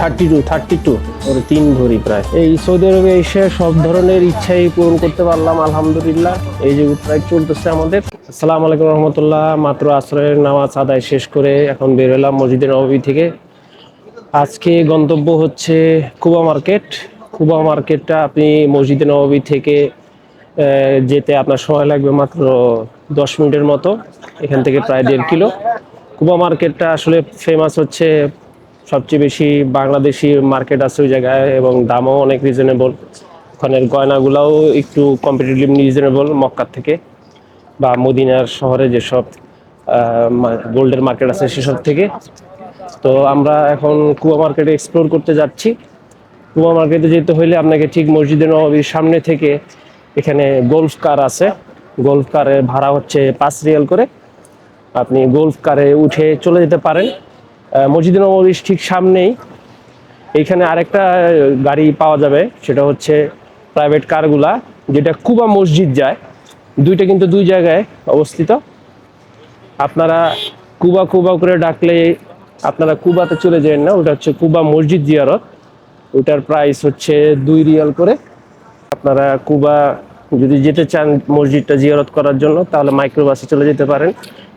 Thirty two thirty two or তিন ভরি প্রায়। এই সৌদি আরবে এসে সব ধরনের ইচ্ছাই পূরণ করতে পারলাম, আলহামদুলিল্লাহ। এই যে প্রায় চলতেছে আমাদের। আসসালামু আলাইকুম রহমতুল্লাহ, মাত্র আশ্রয়ের নামাজ আদায় শেষ করে এখন বের হলাম মসজিদের নবী থেকে। আজকে গন্তব্য হচ্ছে কুবা মার্কেট। কুবা মার্কেটটা আপনি মসজিদে নবী থেকে যেতে আপনার সময় লাগবে মাত্র দশ মিনিটের মতো। এখান থেকে প্রায় দেড় কিলো। কুবা মার্কেটটা আসলে ফেমাস হচ্ছে সবচেয়ে বেশি বাংলাদেশি মার্কেট আছে ওই জায়গায় এবং দামও অনেক রিজনেবল ওখানের গয়নাগুলাও একটু কম্পিটিটিভলি রিজনেবল মক্কার থেকে বা মদিনার শহরে যেসব গোল্ডের মার্কেট আছে সেসব থেকে। তো আমরা এখন কুয়া মার্কেটে এক্সপ্লোর করতে যাচ্ছি। কুয়া মার্কেটে যেতে হইলে আপনাকে ঠিক মসজিদের নবীর সামনে থেকে এখানে গোল্ফ কার আছে। গোল্ফ কারের ভাড়া হচ্ছে পাঁচ রিয়াল করে। আপনি গোল্ফ কারে উঠে চলে যেতে পারেন। আহ, মসজিদের নবীর ঠিক সামনেই এইখানে আরেকটা গাড়ি পাওয়া যাবে সেটা হচ্ছে প্রাইভেট কারগুলা যেটা কুবা মসজিদ যায়। দুইটা কিন্তু দুই জায়গায় অবস্থিত। আপনারা কুবা কুবা করে ডাকলে আপনারা কুবাতে চলে যাবেন না ওটা হচ্ছে কুবা মসজিদ জিয়ারত। ওটার প্রাইস হচ্ছে দুই রিয়াল করে। আপনারা কুবা যদি যেতে চান মসজিদটা জিয়ারত করার জন্য তাহলে মাইক্রোবাসে চলে যেতে পারেন।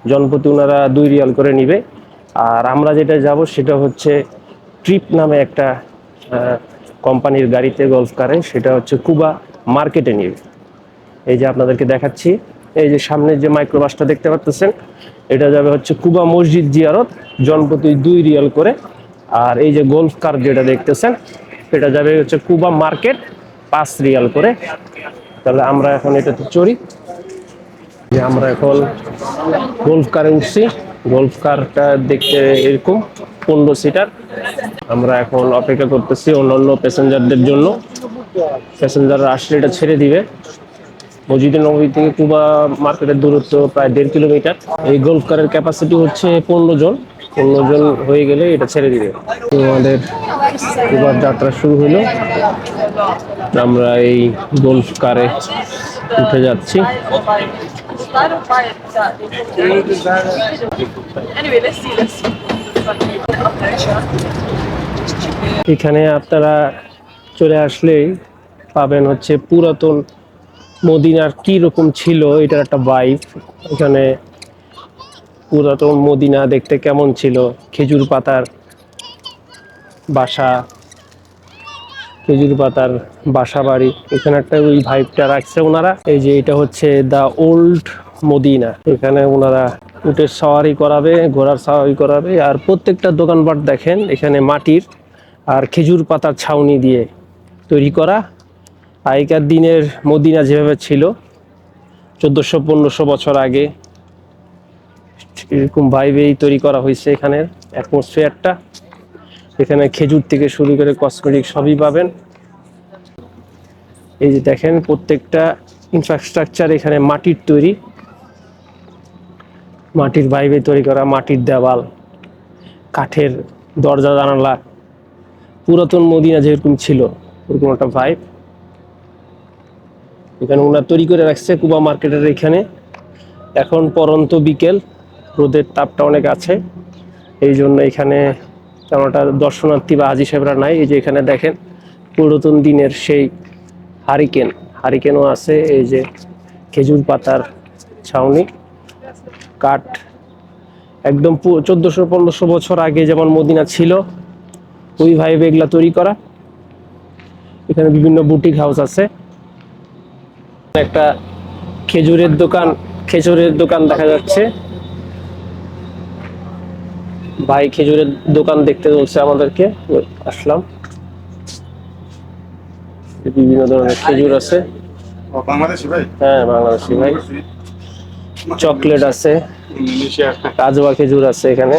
জনপ্রতি ওনারা দুই রিয়াল করে নিবে। আর আমরা যেটা যাব সেটা হচ্ছে ট্রিপ নামে একটা কোম্পানির গাড়িতে গল্ফ কারে, সেটা হচ্ছে কুবা মার্কেটে নিবে এই যে আপনাদেরকে দেখাচ্ছি, এই যে সামনে যে মাইক্রোবাসটা দেখতে পাচ্ছেন এটা যাবে হচ্ছে কুবা মসজিদ জিয়ারত, জনপ্রতি দুই রিয়াল করে। আর এই যে গোল্ফ কার যেটা দেখতেছেন এটা যাবে হচ্ছে কুবা মার্কেট পাঁচ রিয়াল করে। তাহলে আমরা এখন এটাতে চড়ি। যে আমরা এখন গোল্ফ কারে উঠছি। গোল্ফ কারটা দেখতে এরকম, পনেরো সিটার আমরা এখন অপেক্ষা করতেছি অন্যান্য প্যাসেঞ্জারদের জন্য। প্যাসেঞ্জাররা আসলে এটা ছেড়ে দিবে। মসজিদের নবী থেকে কুবা মার্কেটের দূরত্ব প্রায় দেড় কিলোমিটার। এই গোল্ফ কারের ক্যাপাসিটি হচ্ছে পনেরো জন। পনেরো জন হয়ে গেলে এটা ছেড়ে দিবে। তো আমাদের কুবার যাত্রা শুরু হলো। আমরা এই গোল্ফ কারে উঠে যাচ্ছি। Anyway, let's see, let's see. এখানে আপনারা চলে আসলেই পাবেন হচ্ছে পুরাতন মদিনার কি রকম ছিল এটার একটা বাইক এখানে পুরাতন মদিনা দেখতে কেমন ছিল খেজুর পাতার বাসা খেজুর পাতার বাসা বাড়ি এখানে একটা ওই ভাইবটা রাখছে ওনারা। এই যে এটা হচ্ছে দা ওল্ড মদিনা এখানে ওনারা উটের সাওয়ারি করাবে, ঘোড়ার সাওয়ারি করাবে। আর প্রত্যেকটা দোকানপাট দেখেন, এখানে মাটির আর খেজুর পাতার ছাউনি দিয়ে তৈরি করা। আগেকার দিনের মদিনা যেভাবে ছিল, চোদ্দোশো, পনেরোশো বছর আগে এরকম ভাইবেই তৈরি করা হয়েছে এখানের অ্যাটমসফিয়ারটা এখানে খেজুর থেকে শুরু করে কসমেটিক সবই পাবেন। এই যে দেখেন, প্রত্যেকটা ইনফ্রাস্ট্রাকচার এখানে মাটির তৈরি। মাটির বাইবে তৈরি করা, মাটির দেওয়াল, কাঠের দরজা, জানালা। পুরাতন মদিনা যেরকম ছিল, ওরকম একটা ভাইব এখানে ওনার তৈরি করে রাখছে কুবা মার্কেটের এখানে। এখন পরন্ত বিকেল, রোদের তাপটা অনেক আছে। এই জন্য এখানে তেমনটা দর্শনার্থী বা হাজি সাহেবরা নাই। এই যে এখানে দেখেন, পুরাতন দিনের সেই হারিকেন। হারিকেনও আছে, এই যে খেজুর পাতার ছাউনি, কাঠ। একদম চোদ্দোশো পনেরোশো বছর আগে যেমন মদিনা ছিল, ওই ভাইবে এগুলা তৈরি করা। এখানে বিভিন্ন বুটিক হাউস আছে। একটা খেজুরের দোকান খেজুরের দোকান দেখা যাচ্ছে। ভাই খেজুরের দোকান দেখতে চলছে আমাদেরকে। আসলাম। বিভিন্ন ধরনের খেজুর আছে। হ্যাঁ বাংলাদেশি ভাই। চকলেট আছে। কাজুয়া খেজুর আছে এখানে।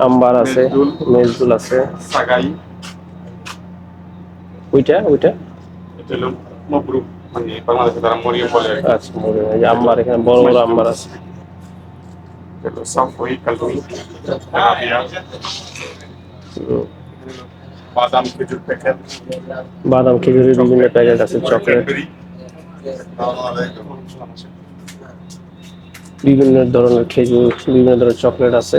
আম্বার। আছে মেজদুল। আছে। ওইটা ওইটা? মানে। আচ্ছা আম্বার এখানে বড় বড় আম্বার আছে। সাফই কালমি আরাবিয়া হুম। বাদাম খেজুর প্যাকেট বাদাম খেজুরের বিভিন্ন প্যাকেট আছে চকলেট বিভিন্ন ধরনের খেজুর বিভিন্ন ধরনের চকলেট আছে।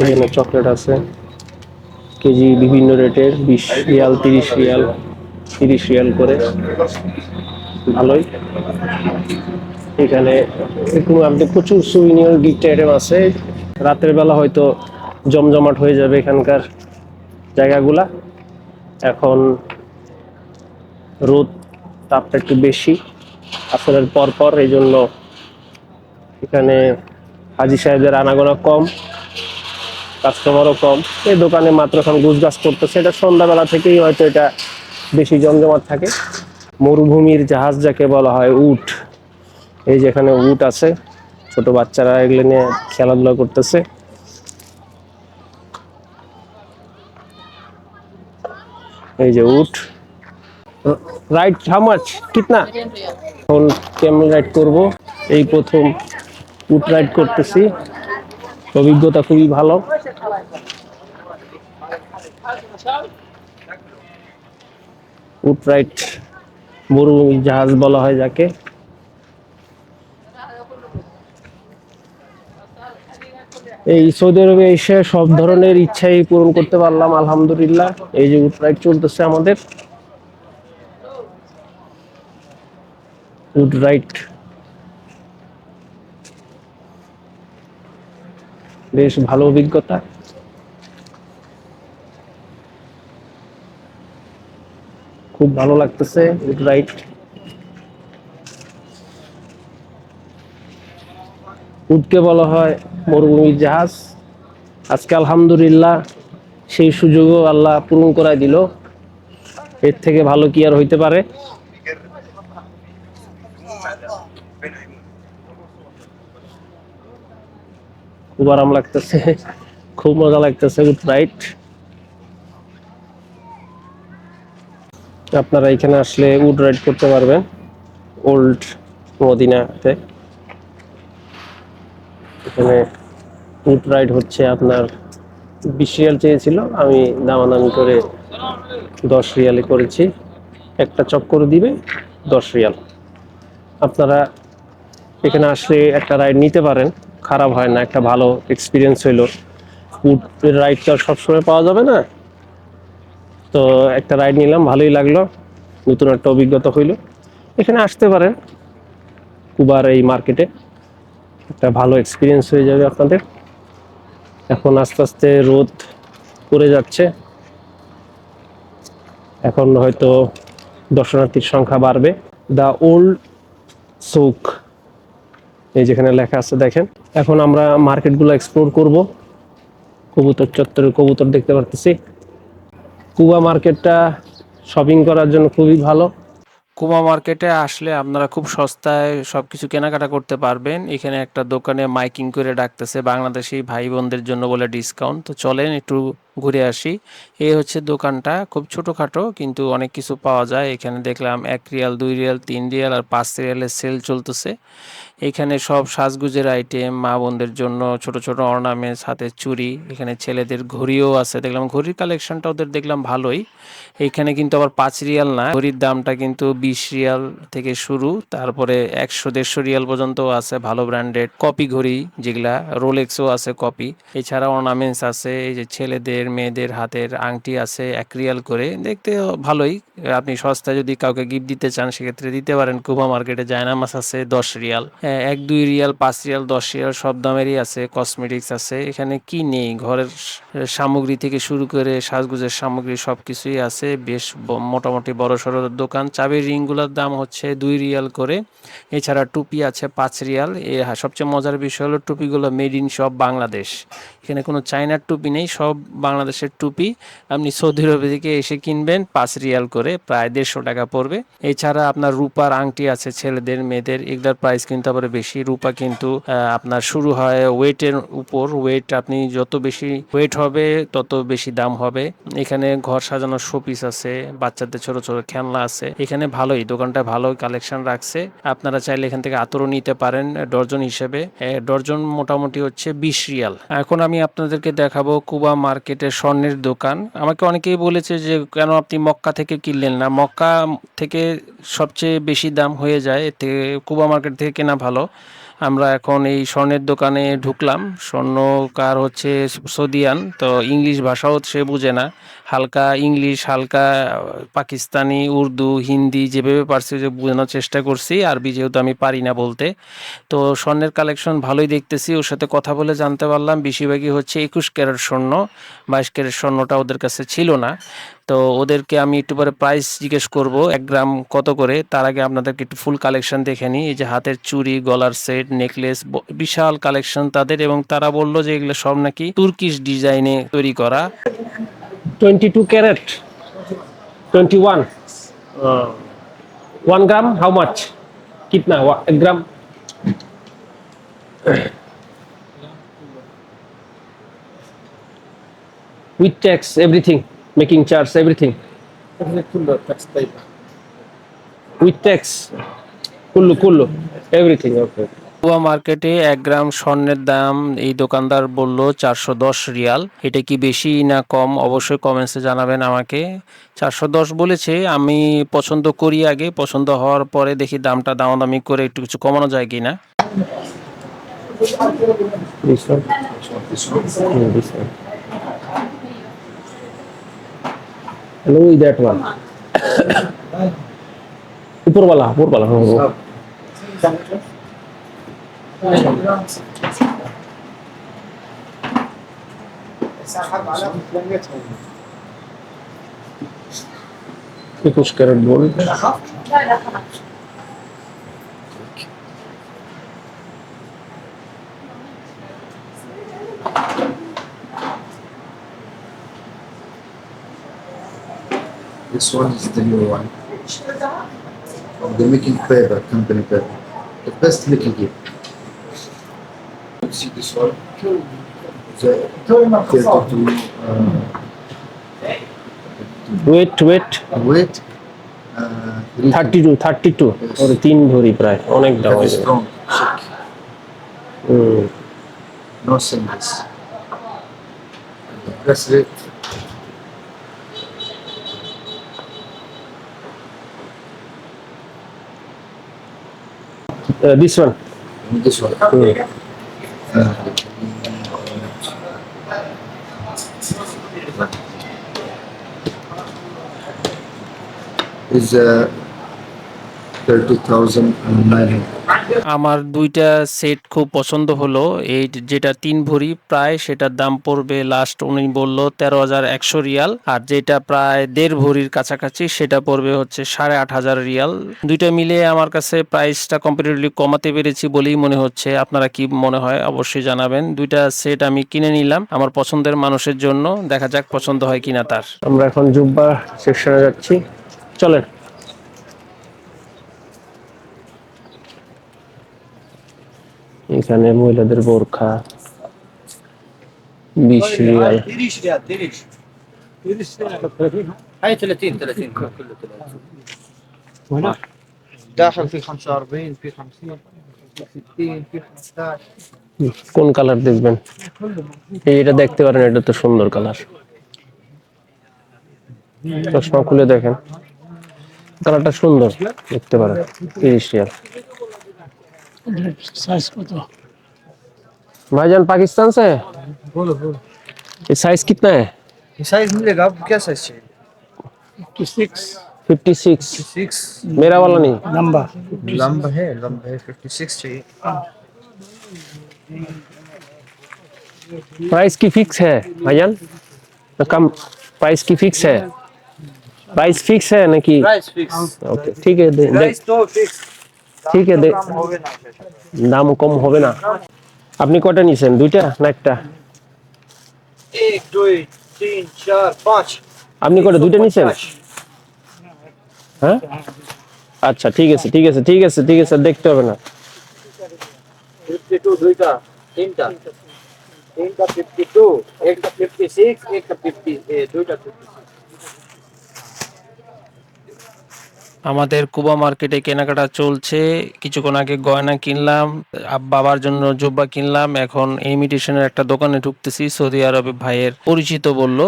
এখানে চকলেট আছে। কেজি বিভিন্ন রেটের বিশ রিয়াল তিরিশ রিয়াল তিরিশ রিয়াল করে। ভালোই। এখানে আপনি প্রচুর সুইনিয়র গিফট আইটেম আছে। রাতের বেলা হয়তো জমজমাট হয়ে যাবে এখানকার জায়গাগুলা। এখন রোদ তাপটা একটু বেশি। আসরের পর পর এই জন্য এখানে হাজি সাহেবদের আনাগোনা কম কাস্টমারও কম। এই দোকানে মাত্র এখন গুজগাছ করতেছে এটা সন্ধ্যাবেলা থেকেই হয়তো এটা বেশি জমজমাট থাকে। মরুভূমির জাহাজ যাকে বলা হয় উট। এই যেখানে উট আছে, ছোট বাচ্চারা এগুলো নিয়ে খেলাধুলা করতেছে। এই যে উট। রাইড হাউ মাচ কিতনা? এখন কেমন রাইড করব? এই প্রথম উট রাইড করতেছি। অভিজ্ঞতা খুবই ভালো। উট রাইড মরুভূমি জাহাজ বলা হয় যাকে। এই সৌদি আরবে এসে সব ধরনের ইচ্ছাই পূরণ করতে পারলাম আলহামদুলিল্লাহ। এই যে উট রাইড চলতেছে আমাদের। উড রাইট বেশ ভালো অভিজ্ঞতা। খুব ভালো লাগতেছে উড রাইট উটকে বলা হয় মরুভূমির জাহাজ। আজকে আলহামদুলিল্লাহ সেই সুযোগও আল্লাহ পূরণ করায় দিল। এর থেকে ভালো কি আর হইতে পারে? খুব আরাম লাগতেছে। খুব মজা লাগতেছে উড রাইড আপনারা এখানে আসলে উড রাইড করতে পারবেন ওল্ড মদিনাতে। এখানে উড রাইড হচ্ছে আপনার বিশ রিয়াল চেয়েছিল, আমি দামাদামি করে দশ রিয়ালে করেছি। একটা চক্কর দিবে, দশ রিয়াল। আপনারা এখানে আসলে একটা রাইড নিতে পারেন, খারাপ হয় না, একটা ভালো এক্সপিরিয়েন্স হইল। উটের রাইড তো আর সবসময় পাওয়া যাবে না। তো একটা রাইড নিলাম, ভালোই লাগল, নতুন একটা অভিজ্ঞতা হইল। এখানে আসতে পারেন কুবার এই মার্কেটে একটা ভালো এক্সপিরিয়েন্স হয়ে যাবে আপনাদের। এখন আস্তে আস্তে রোদ পড়ে যাচ্ছে। এখন হয়তো দর্শনার্থীর সংখ্যা বাড়বে। দ্য ওল্ড সৌক এই যেখানে লেখা আছে দেখেন। এখন আমরা মার্কেটগুলো এক্সপ্লোর করব। কবুতর চত্বরে কবুতর দেখতে পারতেছি। কুবা মার্কেটটা শপিং করার জন্য খুবই ভালো। কুমা মার্কেটে আসলে আপনারা খুব সস্তায় সব কিছু কেনাকাটা করতে পারবেন। এখানে একটা দোকানে মাইকিং করে ডাকতেছে বাংলাদেশি ভাই বোনদের জন্য বলে ডিসকাউন্ট তো চলেন একটু ঘুরে আসি। এই হচ্ছে দোকানটা, খুব ছোটোখাটো, কিন্তু অনেক কিছু পাওয়া যায়। এখানে দেখলাম এক রিয়াল, দুই রিয়াল, তিন রিয়াল আর পাঁচ রিয়ালের সেল চলতেছে। এখানে সব সাজগুজের আইটেম, মা বোনদের জন্য ছোট ছোট অর্নামেন্টস হাতের চুড়ি, এখানে ছেলেদের ঘড়িও আছে। দেখলাম ঘড়ির কালেকশনটা ওদের দেখলাম ভালোই। এইখানে কিন্তু আবার পাঁচ রিয়াল না, ঘড়ির দামটা কিন্তু বিশ রিয়াল থেকে শুরু, তারপরে একশো, দেড়শো রিয়াল পর্যন্ত আছে, ভালো ব্র্যান্ডেড কপি ঘড়ি, যেগুলা রোলেক্সও আছে কপি এছাড়া অর্নামেন্টস আছে, এই যে ছেলেদের মেয়েদের হাতের আংটি আছে এক রিয়াল করে দেখতে ভালোই। আপনি সস্তায় যদি কাউকে গিফট দিতে চান সেক্ষেত্রে দিতে পারেন। কুবা মার্কেটে জায়নামাস আছে দশ রিয়াল। হ্যাঁ, এক দুই রিয়াল পাঁচ রিয়াল দশ রিয়াল সব দামেরই আছে কসমেটিক্স আছে। এখানে কি নেই? ঘরের সামগ্রী থেকে শুরু করে সাজগুজের সামগ্রী সব কিছুই আছে। বেশ মোটামুটি বড় সড়ো দোকান। চাবির রিংগুলোর দাম হচ্ছে দুই রিয়াল করে। এছাড়া টুপি আছে পাঁচ রিয়াল। এ হ্যাঁ, সবচেয়ে মজার বিষয় হলো টুপিগুলো মেড ইন সব বাংলাদেশ। এখানে কোনো চাইনার টুপি নেই, সব বাংলাদেশের টুপি। আপনি সৌদি আরব থেকে এসে কিনবেন, পাঁচ রিয়াল করে, প্রায় দেড়শো টাকা পড়বে। এছাড়া আপনার রূপার আংটি আছে, ছেলেদের, মেয়েদের, এগুলোর প্রাইস কিন্তু আবার বেশি। রূপা কিন্তু আপনার শুরু হয় ওয়েটের উপর। ওয়েট আপনি যত বেশি ওয়েট হবে, তত বেশি দাম হবে। এখানে ঘর সাজানোর শোপিস আছে, বাচ্চাদের ছোট ছোট খেলনা আছে। এখানে ভালোই, দোকানটা ভালো কালেকশন রাখছে। আপনারা চাইলে এখান থেকে আতরও নিতে পারেন, ডর্জন হিসেবে। ডর্জন মোটামুটি হচ্ছে বিশ রিয়াল। এখন আমি আপনাদেরকে দেখাবো কুবা মার্কেটের স্বর্ণের দোকান। আমাকে অনেকেই বলেছে যে, কেন আপনি মক্কা থেকে কিনলেন না? মক্কা থেকে সবচেয়ে বেশি দাম হয়ে যায়, এতে কুবা মার্কেট থেকে কেনা ভালো। আমরা এখন এই স্বর্ণের দোকানে ঢুকলাম। স্বর্ণকার হচ্ছে সৌদিয়ান, তো ইংলিশ ভাষাও সে বুঝে না। হালকা ইংলিশ, হালকা পাকিস্তানি, উর্দু, হিন্দি যেভাবে পারছি যে বোঝানোর চেষ্টা করছি, আরবি যেহেতু আমি পারি না বলতে। তো স্বর্ণের কালেকশন ভালোই দেখতেছি, ওর সাথে কথা বলে জানতে পারলাম। বেশিরভাগই হচ্ছে একুশ ক্যারেট স্বর্ণ, বাইশ ক্যারেট স্বর্ণটা ওদের কাছে ছিল না। তো ওদেরকে আমি একটু পরে প্রাইস জিজ্ঞেস করব এক গ্রাম কত করে? তার আগে আপনাদেরকে একটু ফুল কালেকশন দেখে নিই। এই যে হাতের চুড়ি গলার সেট নেকলেস বিশাল কালেকশন তাদের এবং তারা বলল যে এগুলো সব নাকি তুর্কিশ ডিজাইনে তৈরি করা। Twenty two carat twenty one one gram how much কিতনা এক gram with tax everything making charge everything. With tax kullu kullu. Everything okay. কুয়া মার্কেটে এক গ্রাম স্বর্ণের দাম এই দোকানদার বলল চারশো দশ রিয়াল। এটা কি বেশি না কম? অবশ্যই কমেন্টসে জানাবেন আমাকে। চারশো দশ বলেছে আমি পছন্দ করি আগে। পছন্দ হওয়ার পরে দেখি দামটা দামাদামি করে একটু কিছু কমানো যায় কিনা। This one this one. Hello that one ऊपर वाला ऊपर वाला हाँ कुछ कर This one is the new one. From the making paper, company paper. The best making here. See this one? The 32 uh, wait wait weight. Uh, three thirty two thirty two or তিন ভরি প্রায় অনেক দাম Very হয়ে যাবে strong, thick, hmm no singles. The bracelet. Uh, this one. This one. Mm. Is uh, thirty thousand nine hundred. আমার দুইটা set খুব পছন্দ হলো। এই যেটা তিন ভরি, প্রায় সেটার দাম পড়বে লাস্ট উনি বলল তেরো হাজার একশো রিয়াল। আর যেটা প্রায় দেড় ভরির কাছাকাছি, সেটা পড়বে হচ্ছে সাড়ে আট হাজার রিয়াল। দুইটা মিলে আমার কাছে প্রাইসটা কম্পিটিভলি কমাতে পেরেছি বলেই মনে হচ্ছে। আপনারা কি মনে হয় অবশ্যই জানাবেন। দুইটা সেট আমি কিনে নিলাম আমার পছন্দের মানুষের জন্য। দেখা যাক পছন্দ হয় কিনা তার। আমরা এখন জুব্বা সেকশনে যাচ্ছি। চলেন। এখানে মহিলাদের বোরখা বিশ রিয়াল। কোন কালার দেখবেন? এটা দেখতে পারেন এটা তো সুন্দর কালার। চশমা খুলে দেখেন। কালারটা সুন্দর দেখতে পারেন তিরিশ রিয়াল। भाईजान पाकिस्तान से? बोलो बोलो। ये साइज़ कितना है? ये साइज़ मिलेगा आपको क्या साइज़ चाहिए? 56 6 मेरा वाला नहीं। लंबा। लंबा है लंबा है 56 चाहिए। प्राइस की फिक्स है भाईजान? तो कम प्राइस की फिक्स है। प्राइस फिक्स है ना कि? Price fix. ओके ठीक है प्राइस तो फिक्स। ঠিক আছে দাম কম হবে না। আপনি কটা নিছেন দুইটা না একটা? আপনি কটা দুইটা নিছেন? হ্যাঁ? আচ্ছা ঠিক আছে ঠিক আছে ঠিক আছে ঠিক আছে দেখতে হবে না। দুইটা তিনটা। তিনটা ফিফটি টু একটা ফিফটি সিক্স একটা ফিফটি দুইটা আমাদের কুবা মার্কেটে কেনাকাটা চলছে। কিছুক্ষণ আগে গয়না কিনলাম বাবার জন্য জুব্বা কিনলাম। এখন ইমিটেশনের একটা দোকানে ঢুকতেছি, সৌদি আরবে ভাইয়ের পরিচিত বলল।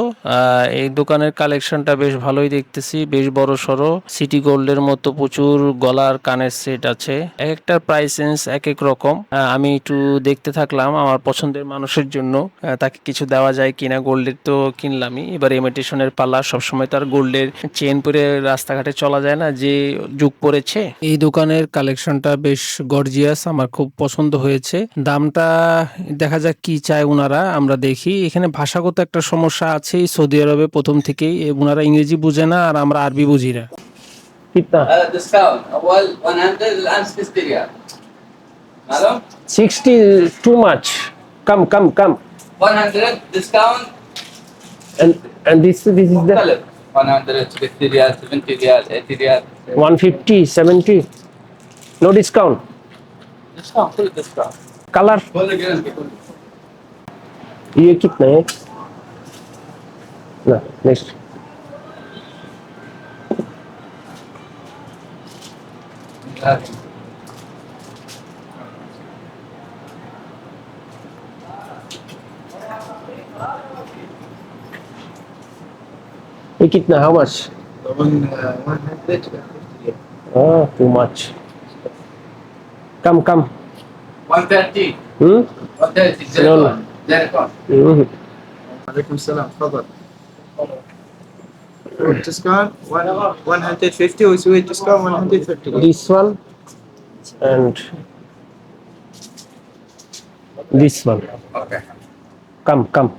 এই দোকানের কালেকশনটা বেশ ভালোই দেখতেছি, বেশ বড় সড়ো। সিটি গোল্ডের মতো প্রচুর গলার কানের সেট আছে। এক একটা প্রাইস এক এক রকম। আমি একটু দেখতে থাকলাম আমার পছন্দের মানুষের জন্য। তাকে কিছু দেওয়া যায় কিনা, গোল্ডের তো কিনলামই। এবার ইমিটেশনের পাল্লা সবসময় তার গোল্ডের চেন পরে রাস্তাঘাটে চলা যায় না। যে যুগ পড়েছে এই দোকানের কালেকশনটা বেশ গর্জিয়াস আমার খুব পছন্দ হয়েছে দামটা দেখা যাক কি চায় ওনারা আমরা দেখি এখানে ভাষাগত একটা সমস্যা আছে সৌদি আরবে প্রথম থেকেই এ ওনারা ইংরেজি বুঝে না আর আমরা আরবি বুঝি না কিতনা هذا ديسكاونت اول 100 الان 60 ريال معلوم 60 too much come come come 100 ديسكاونت and and this this is the مختلف 100 60 ريال 70 ريال 80 ريال one fifty seventy no discount colour ये कितने है ना नेक्स्ट ये कितना how oh too much come come 130 hmm 130 No, no. زيركون زيركون hmm عليكم السلام تفضل discount one, 150 ويسوي discount 130 this one and this one اوكي come come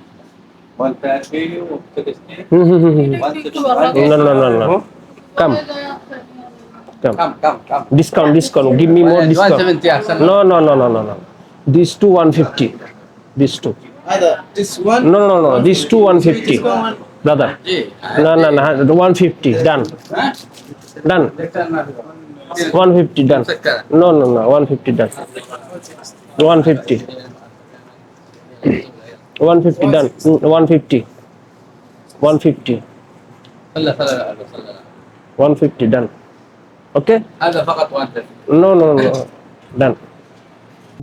130 و 60 Hmm, hmm, hmm, hmm. 160 no no no no come Come. Come, come, come. Discount, discount. Give me more discount. 170 No, no, no, no, no, no. These two 150. These two. Either this one. No, no, no. These two 150. Brother. No, no, no. 150. Done. Done. 150 done. No, no, no. 150 done. 150. 150 done. 150. 150. 150 done. okay هذا فقط 130 no no no done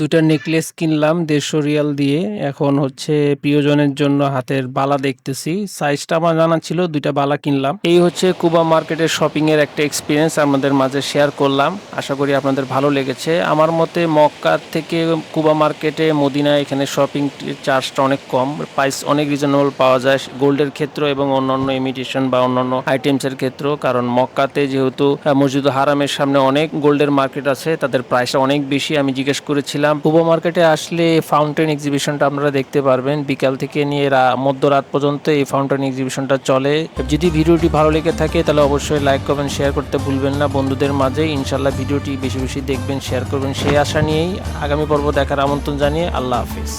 দুটা necklace কিনলাম দেড়শো Real দিয়ে। এখন হচ্ছে প্রিয়জনের জন্য হাতের বালা দেখতেছি। সাইজটা আমার জানা ছিল, দুইটা বালা কিনলাম। এই হচ্ছে কুবা মার্কেটের শপিং এর একটা এক্সপিরিয়েন্স আমাদের মাঝে শেয়ার করলাম। আশা করি আপনাদের ভালো লেগেছে। আমার মতে মক্কার থেকে কুবা মার্কেটে মদিনা এখানে শপিং চার্জটা অনেক কম। প্রাইস অনেক রিজনেবল পাওয়া যায়। গোল্ডের ক্ষেত্র এবং অন্যান্য ইমিটেশন বা অন্যান্য আইটেমসের ক্ষেত্র। কারণ মক্কাতে যেহেতু মসজিদ হারামের সামনে অনেক গোল্ডের মার্কেট আছে, তাদের প্রাইসটা অনেক বেশি। আমি জিজ্ঞেস করেছিলাম কুবা মার্কেটে আসলে ফাউন্টেন এক্সিবিশনটা আপনারা দেখতে পারবেন। বিকাল থেকে নিয়ে মধ্যরাত পর্যন্ত এই ফাউন্টেন এক্সিবিশনটা চলে। যদি ভিডিওটি ভালো লেগে থাকে, তাহলে অবশ্যই লাইক করবেন শেয়ার করতে ভুলবেন না। বন্ধুদের মাঝে ইনশাল্লাহ ভিডিওটি বেশি বেশি দেখবেন শেয়ার করবেন। সেই আশা নিয়েই আগামী পর্ব দেখার আমন্ত্রণ জানিয়ে আল্লাহ হাফিজ।